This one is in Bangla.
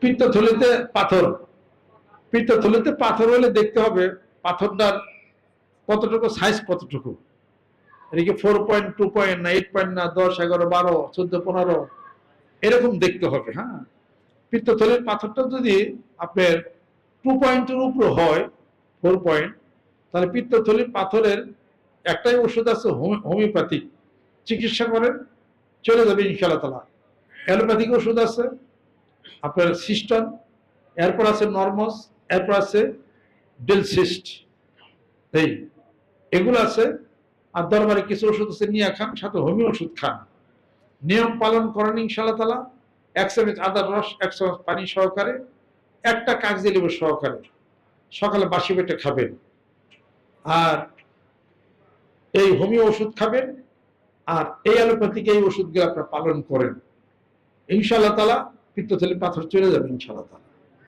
পিত্তথলিতে পাথর। পিত্তথলিতে পাথর হলে দেখতে হবে পাথরটার কতটুকু সাইজ কতটুকু। এদিকে ফোর পয়েন্ট টু পয়েন্ট না এইট পয়েন্ট না, দশ, এগারো, বারো, চোদ্দ, পনেরো? এরকম দেখতে হবে হ্যাঁ। পিত্তথলির পাথরটা যদি আপনার টু পয়েন্টের উপর হয় ফোর পয়েন্ট তাহলে পিত্তথলির পাথরের একটাই ওষুধ আছে হোমি- হোমিওপ্যাথিক। চিকিৎসা করেন, চলে যাবে ইনশাআল্লাহ তালা অ্যালোপ্যাথিক ওষুধ আছে আপনার সিস্টন এরপর আছে নর্মস, এরপর আছে ডেলসিস্ট। এই, এগুলো আছে, আর দরবারে কিছু ওষুধ আছে, নিয়ে খান, সাথে হোমিও ওষুধ খান। নিয়ম পালন করেন ইনশাআল্লাহ তালা এক চামচ আদার রস, এক চামচ পানি সহকারে, একটা কাগজি লেবু সহকারে। সকালে বাসি পেটে খাবেন। আর এই হোমিও ওষুধ খাবেন, আর এই অ্যালোপ্যাথিক এই ওষুধগুলো আপনারা পালন করেন। ইনশাআল্লাহ তালা পিত্তথলি পাথর চলে যাবে ইনশাআল্লাহ তালা